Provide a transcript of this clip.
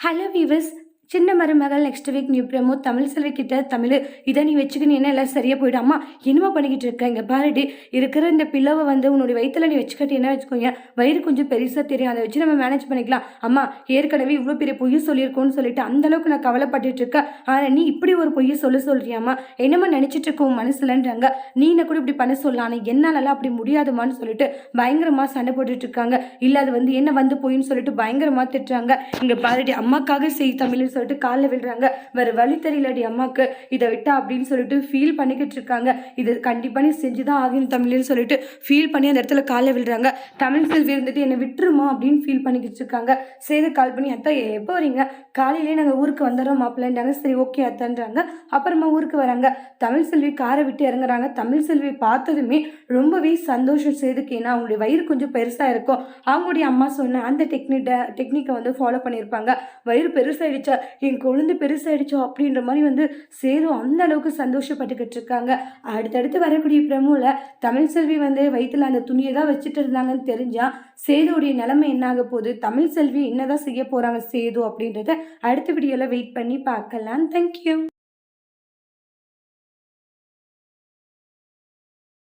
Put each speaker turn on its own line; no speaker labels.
Hello viewers Chinna Marumagal next week new promo Tamil Selvi கிட்ட தமிழ் இதை நீ வச்சுக்கின்னு என்ன எல்லாம் சரியா போயிடும் அம்மா என்னமா பண்ணிக்கிட்டு இருக்க? இங்க பாருடி இருக்கிற இந்த பில்லவை வந்து உன்னுடைய வயிற்றுல நீ வச்சுக்கிட்டு என்ன வச்சுக்கோங்க? வயிறு கொஞ்சம் பெருசா தெரியும் அதை வச்சு நம்ம மேனேஜ் பண்ணிக்கலாம். அம்மா ஏற்கனவே இவ்வளோ பெரிய பொய் சொல்லியிருக்கோன்னு சொல்லிட்டு அந்த அளவுக்கு நான் கவலைப்பட்டுட்டு இருக்கேன் ஆனா நீ இப்படி ஒரு பொய்யை சொல்ல சொல்கிறியாம்மா என்னம்மா நினைச்சிட்டு இருக்கோம் மனசுலன்றாங்க? நீ என்ன கூட இப்படி பண்ண சொல்லலாம் ஆனால் என்னாலலாம் அப்படி முடியாதுமான்னு சொல்லிட்டு பயங்கரமா சண்டை போட்டுட்டு இருக்காங்க. இல்ல அது வந்து என்ன வந்து போயின்னு சொல்லிட்டு பயங்கரமா திட்டுறாங்க. இங்க பாருடி அம்மாக்காக செய் தமிழ்னு சொல்லிட்டு காலில் விழுறாங்க. வேறு வழி தெரியலடி அம்மாவுக்கு இதை விட்டா அப்படின்னு சொல்லிட்டு ஃபீல் பண்ணிக்கிட்டு இருக்காங்க. இது கண்டிப்பாக நீ செஞ்சு தான் ஆகணும் தமிழ்னு சொல்லிட்டு ஃபீல் பண்ணி அந்த இடத்துல காலில் விழுறாங்க. தமிழ் செல்வி இருந்துட்டு என்னை விட்டுருமா? அப்படின்னு ஃபீல் பண்ணிக்கிட்டு இருக்காங்க. சேது கால் பண்ணி அத்தா எப்போ வரீங்க? காலையிலேயே நாங்கள் ஊருக்கு வந்துடுறோம் மாப்பிள்ளைன்றாங்க. சரி ஓகே அத்தான்றாங்க. அப்புறமா ஊருக்கு வராங்க. தமிழ் செல்வி காரை விட்டு இறங்குறாங்க. தமிழ் செல்வி பார்த்ததுமே ரொம்பவே சந்தோஷம். சேதுக்கு ஏன்னா அவங்களுடைய வயிறு கொஞ்சம் பெருசாக இருக்கும். அவங்களுடைய அம்மா சொன்ன அந்த டெக்னிக்கை டெக்னிக்கை வந்து ஃபாலோ பண்ணியிருப்பாங்க. வயிறு பெருசாயிடுச்சா? என் குழந்தை பெருசாயிடுச்சோ அப்படின்ற மாதிரி வந்து சேது அந்த அளவுக்கு சந்தோஷப்பட்டுக்கிட்டு இருக்காங்க. அடுத்தடுத்து வரக்கூடிய பிரமுவில் தமிழ் செல்வி வந்து வயிற்றுல அந்த துணியை தான் வச்சுட்டு இருந்தாங்கன்னு தெரிஞ்சால் சேதுவுடைய நிலைமை என்ன ஆக போகுது? தமிழ் செல்வி என்னதான் செய்ய போகிறாங்க சேது அப்படின்றத அடுத்த வீடியோவில் வெயிட் பண்ணி பார்க்கலாம் தேங்க்யூ